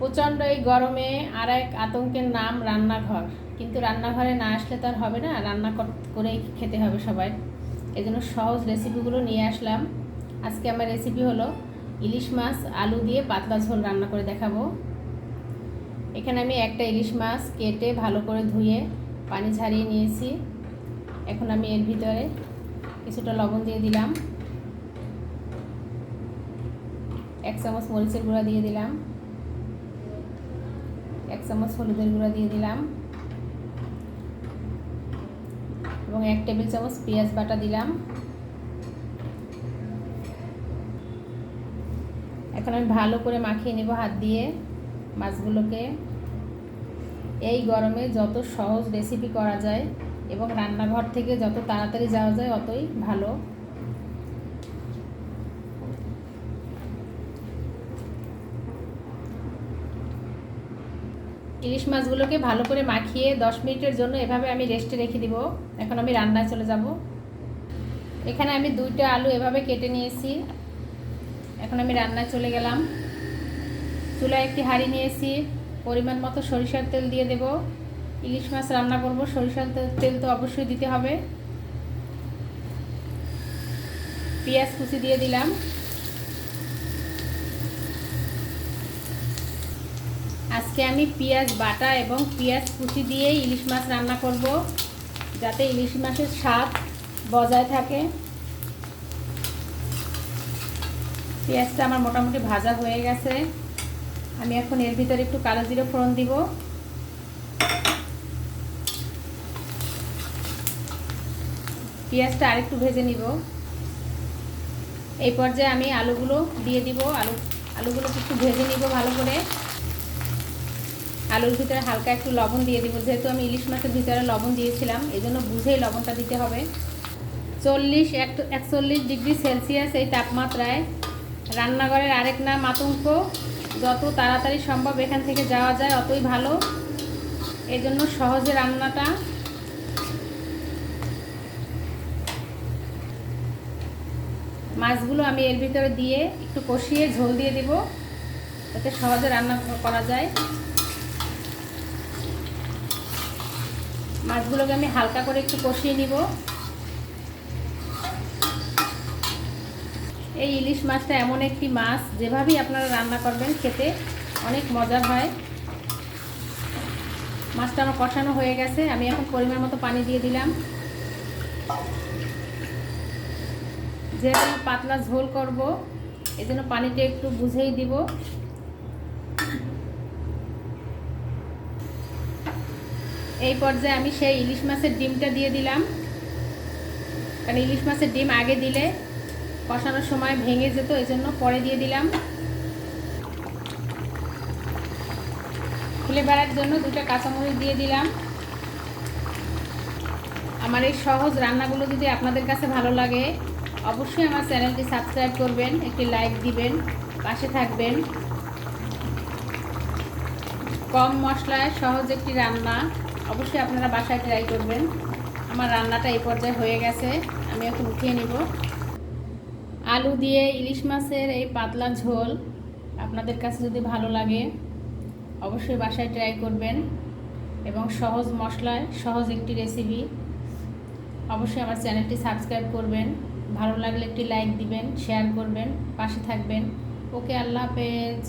প্রচণ্ড এই গরমে আর এক আতঙ্কের নাম রান্নাঘর। কিন্তু রান্নাঘরে না আসলে তো আর হবে না, রান্না কর- করেই খেতে হবে সবাই। এই জন্য সহজ রেসিপিগুলো নিয়ে আসলাম। আজকে আমার রেসিপি হলো ইলিশ মাছ, আলু দিয়ে পাতলা ঝোল রান্না করে দেখাবো। এখানে আমি একটা ইলিশ মাছ কেটে ভালো করে ধুয়ে পানি ঝারিয়ে নিয়েছি। এখন আমি এর ভিতরে কিছুটা লবণ দিয়ে দিলাম। এক চামচ মরিচের গুঁড়া দিয়ে দিলাম। এক চামচ হলুদের গুঁড়া দিয়ে দিলাম। এবং এক টেবিল চামচ পেঁয়াজ বাটা দিলাম। এখন আমি ভালো করে মাখিয়ে নেব হাত দিয়ে মাছগুলোকে। এই গরমে যত সহজ রেসিপি করা যায় এবং রান্নাঘর থেকে যত তাড়াতাড়ি যাওয়া যায়, অতই ভালো। ইলিশ মাছগুলোকে ভালো করে মাখিয়ে দশ মিনিটের জন্য এভাবে আমি রেস্টে রেখে দিব। এখন আমি রান্নায় চলে যাব। এখানে আমি দুইটা আলু এভাবে কেটে নিয়েছি। এখন আমি রান্নায় চলে গেলাম। চুলায় একটি হাঁড়ি নিয়েছি। পরিমাণ মতো সরিষার তেল দিয়ে দেব। ইলিশ মাছ রান্না করব। সরিষার তেল তো অবশ্যই দিতে হবে। পেঁয়াজ কুচি দিয়ে দিলাম। আজকে আমি পেঁয়াজ বাটা এবং পেঁয়াজ কুচি দিয়ে ইলিশ মাছ রান্না করব, যাতে ইলিশ মাছের স্বাদ বজায় থাকে। পেঁয়াজটা আমার মোটামুটি ভাজা হয়ে গেছে। আমি এখন এর ভিতরে একটু কালো জিরে ফোড়ন দিব। পেঁয়াজটা আরেকটু ভেজে নিব। এই পর্যায়ে আমি আলুগুলো দিয়ে দিব। আলু, আলুগুলো একটু ভেজে নিব ভালো করে। আলুর ভিতরে হালকা একটু লবণ দিয়ে দিব। যেহেতু আমি ইলিশ মাছের ভিতরে লবণ দিয়েছিলাম এই জন্য বুঝেই লবণটা দিতে হবে। চল্লিশ এক একচল্লিশ ডিগ্রি সেলসিয়াস এই তাপমাত্রায়। রান্নাঘরের আরেক নাম আতঙ্ক, যত তাড়াতাড়ি সম্ভব এখান থেকে যাওয়া যায়, অতই ভালো। এই জন্য সহজে রান্নাটা। মাছগুলো আমি এর ভিতরে দিয়ে একটু কষিয়ে ঝোল দিয়ে দিব, যাতে সহজে রান্না করা যায়। মাছগুলোকে আমি হালকা করে একটু কষিয়ে নিব। এই ইলিশ মাছটা এমন একটি মাছ, যেভাবেই আপনারা রান্না করবেন খেতে অনেক মজা হয়। মাছটা আমার কষানো হয়ে গেছে, আমি এখন পরিমাণ মতো পানি দিয়ে দিলাম। যেহেতু পাতলা ঝোল করব এই জন্য পানিটা একটু বুঝেই দিব। এই পর্যায়ে আমি সেই ইলিশ মাছের ডিমটা দিয়ে দিলাম। কারণ ইলিশ মাছের ডিম আগে দিলে কষানোর সময় ভেঙে যেত এই জন্য পরে দিয়ে দিলাম। ফ্লেভারের জন্য দুটো কাঁচামরিচ দিয়ে দিলাম। আমার এই সহজ রান্নাগুলো যদি আপনাদের কাছে ভালো লাগে, অবশ্যই আমার চ্যানেলটি সাবস্ক্রাইব করবেন, একটি লাইক দিবেন, পাশে থাকবেন। কম মশলায় সহজ একটি রান্না। অবশ্যই আপনারা বাসায় ট্রাই করবেন। আমার রান্নাটা এই পর্যায়ে হয়ে গেছে, আমি এখন উঠিয়ে নিব। আলু দিয়ে ইলিশ মাছের এই পাতলা ঝোল আপনাদের কাছে যদি ভালো লাগে, অবশ্যই বাসায় ট্রাই করবেন এবং সহজ মশলায় সহজ একটি রেসিপি অবশ্যই আমার চ্যানেলটি সাবস্ক্রাইব করবেন। ভালো লাগলে একটি লাইক দিবেন শেয়ার করবেন, পাশে থাকবেন। ওকে, আল্লাহ হাফেজ।